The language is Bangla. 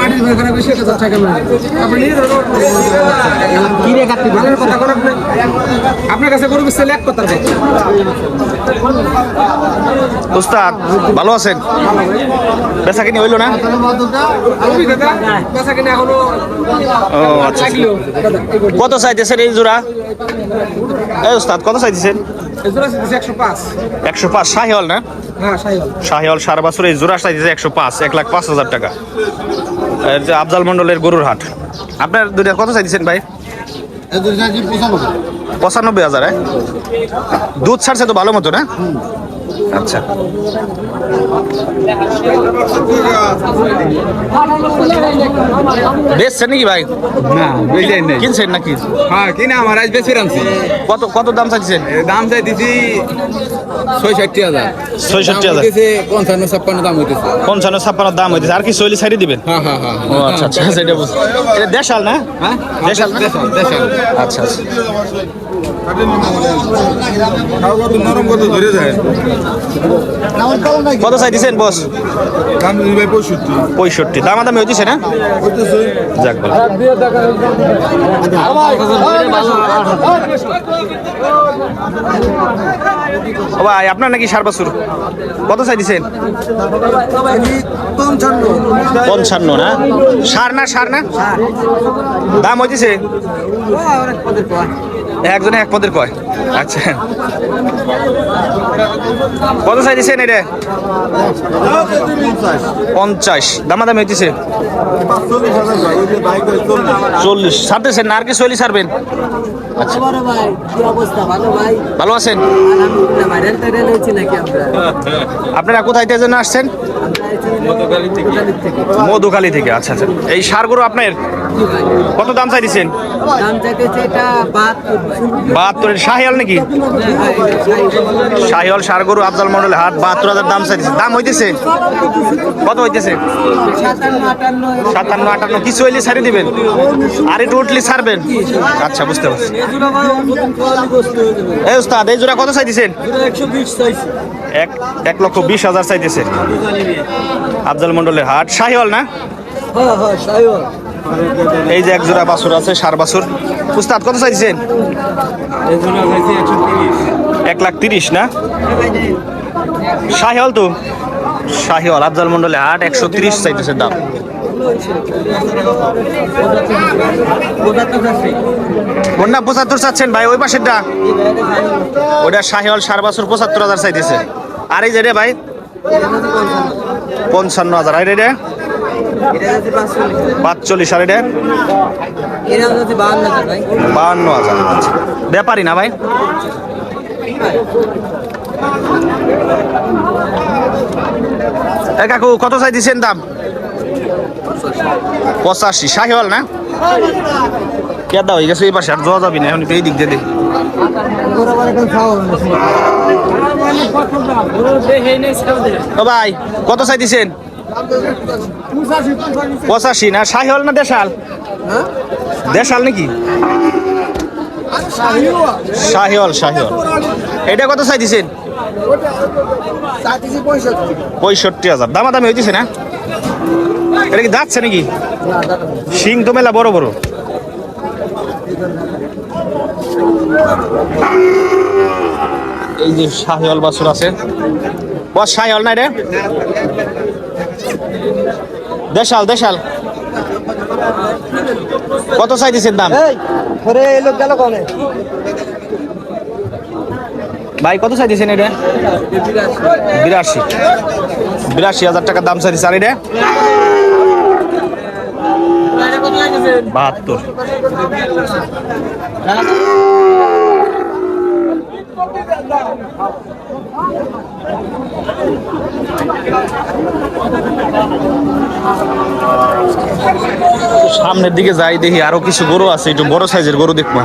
মাটির ভাই খারাপ বেশি হাজার টাকা লাগে আপনি ধরো। কি রে কাটতে ভালো কথা কোন আপনি আপনার কাছে গরু বেচতে এক কথা। উস্তাদ ভালো আছেন? বেচা কিনি হইল না? বেচা কিনা এখনও ও আচ্ছা গরু কত চাইতেছেন এই জোড়া? এই উস্তাদ কত আছে একশো পাঁচ। শাহিওয়াল না? শাহিওয়াল। সারা বছর এই জোড়া চাইতেছে একশো পাঁচ এক লাখ পাঁচ হাজার টাকা। যে আফজাল মন্ডলের গরুর হাট। আপনার দুইটা কত চাইতেছেন ভাই? পঁচানব্বই। হাজার হ্যাঁ? দুধ ছাড়ছে তো ভালো মতো না? আচ্ছা। বেচছেন নাকি ভাই? না বুঝলেন নাই। কিনছেন নাকি? হ্যাঁ কিনা আমার আজ বেশি রামছি কত কত দাম চাইছেন দাম চাই দিছি ছয়ষট্টি হাজার। ছয়ষট্টি হাজার। পঞ্চান্ন ছাপ্পান্ন দাম হইতেছে। পঞ্চান্ন ছাপ্পান্ন দাম হইতেছে। আর কি চল্লিশ সাইডে দিবেন? হ্যাঁ হ্যাঁ হ্যাঁ ও আচ্ছা আচ্ছা সেটা বুঝছি এটা দেশাল না? হ্যাঁ দেশাল না? দেশাল দেশাল। আচ্ছা আচ্ছা। কত কত চাইতেছেন বস? দাম পঁয়ষট্টি। পঁয়ষট্টি। দামাদামি হইতেছে না? যাক ভাই আপনার নাকি সার বাছুর? কত চাইতেছেন পঞ্চান্ন না? সার না সার না? দাম হইতেছে? একজনে এক পদের কয়। আচ্ছা। কত চাইতেছেন এটা? পঞ্চাশ। দামাদামি হইতেছে। চল্লিশ। ছাড়তেছেন না, আর কি চল্লিশ ছাড়বেন? আচ্ছা। ভালো আছেন? আপনারা কোথায় যেন আসছেন? মধুখালী থেকে। আচ্ছা আচ্ছা। এই সারগুলো আপনার? কত দাম চাইছেন বাহাত্তর। শাহিয়াল নাকি? শাহিয়াল সারগরু আফজাল মন্ডল হাট বাহাত্তর হাজার দাম চাইতেছে। দাম হইতেছে? কত হইতেছে? সাতান্ন আটান্ন কিছু হইলে ছাড়ি দিবেন। আর একটু উঠলে ছাড়বেন। আচ্ছা বুঝতে পারছি। এই উস্তাদ এই জোড়া কত চাইতেছেন? এক এক লক্ষ বিশ হাজার চাইতেছে। আফজাল মন্ডলের হাট। শাহিওয়াল না? হ্যাঁ হ্যাঁ সাইওয়াল এই যে এক জোড়া বাছুর আছে, সার বাছুর। উস্তাদ, কত চাইছেন? এক লাখ তিরিশ, না? শাহিওয়াল তো। শাহিওয়াল, আফজাল মন্ডলের হাট একশো তিরিশ চাইতেছে দাম। কোনটা পঁচাত্তর চাচ্ছেন ভাই, ওই পাশেরটা। ওইটা শাহিওয়াল, সার বাছুর পঁচাত্তর হাজার চাইতেছে। আর এই যে রে ভাই, পঞ্চান্ন হাজার। আর যাচ্ছে পাঁচচল্লিশ আর এটা? বাহান্ন হাজার। ব্যাপারই না ভাই। কাকু কত চাই দিচ্ছেন দাম? পঁচাশি। শাহিওয়াল না? কেদা হয়ে গেছে এই পাশে আর যাওয়া যাবি না এখন এই দিক দিয়ে দে। ভাই কত চাই দিছেন? পঁচাশি না, শাহিওয়াল না দেশাল? দেশাল নাকি? শাহিওয়াল শাহিওয়াল। এটা কত চাই দিছেন পঁয়ষট্টি হাজার। দামাদামি হইতেছে না? এটা কি যাচ্ছে নাকি? শিং তো মেলা বড় বড়। এই যে শাহিওয়াল বাছুর আছে। বস, শাহিওয়াল না রে দেশাল দেশাল। কত চাই দিছেন দাম ভাই কত চাই দিছেন এটা? বিরাশি। বিরাশি হাজার টাকা দাম চাই দিচ্ছে আর এটা? বাহাত্তর। সামনের দিকে যাই দেখি আরও কিছু গরু আছে একটু বড় সাইজের গরু দেখব।